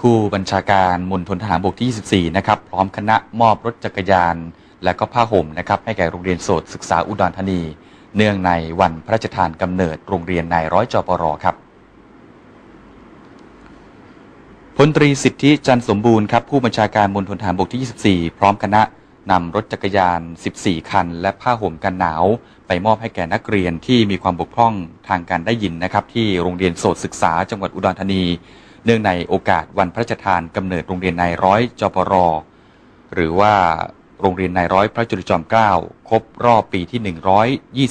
ผู้บัญชาการมณฑลทหารบกที่ 24 นะครับ พร้อมคณะมอบรถจักรยาน และก็ผ้าห่มนะครับ ให้แก่โรงเรียนโสตศึกษาอุดรธานี เนื่องในวันพระราชทานกำเนิดโรงเรียนนายร้อยจปรครับพลตรีสิทธิจันสมบูรณ์ครับผู้บัญชาการมณฑลทหารบกที่ 24 พร้อมคณะนำรถจักรยาน 14 คัน และผ้าห่มกันหนาว ไปมอบให้แก่นักเรียนที่มีความบกพร่องทางการได้ยินนะครับ ที่โรงเรียนโสตศึกษาจังหวัดอุดรธานี เนื่องในโอกาสวันพระราชทานกำเนิดโรงเรียนนายร้อยจปรหรือว่าโรงเรียนนายร้อยพระจุลจอมเกล้าครบรอบปีที่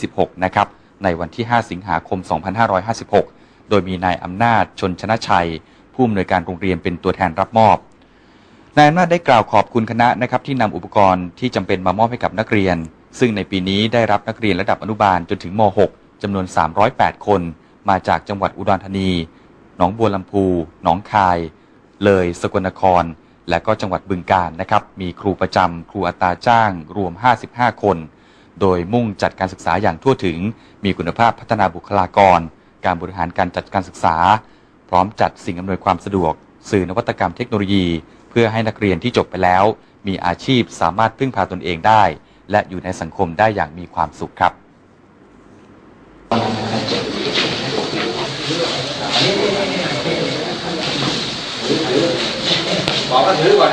126 นะครับในวันที่ 5 สิงหาคม 2556 โดยมีนายอำนาจชนชนะชัย ผู้อำนวยการโรงเรียนเป็นตัวแทนรับมอบ นายอำนาจได้กล่าวขอบคุณคณะนะครับที่นำอุปกรณ์ที่จำเป็นมามอบให้กับนักเรียน ซึ่งในปีนี้ได้รับนักเรียนระดับอนุบาลจนถึงม .6 จำนวน 308 คน มาจากจังหวัดอุดรธานี หนองบัวลำพู หนองคาย เลย สกลนคร และก็จังหวัดบึงกาฬนะครับ มีครูประจำครูอัตราจ้าง รวม 55 คน โดยมุ่งจัดการศึกษาอย่างทั่วถึง มีคุณภาพพัฒนาบุคลากร การบริหารการจัดการศึกษา พร้อมจัดสิ่งอำนวยความสะดวก สื่อนวัตกรรมเทคโนโลยี เพื่อให้นักเรียนที่จบไปแล้ว มีอาชีพสามารถพึ่งพาตนเองได้ และอยู่ในสังคมได้อย่างมีความสุขครับ บอกก็ถือก่อ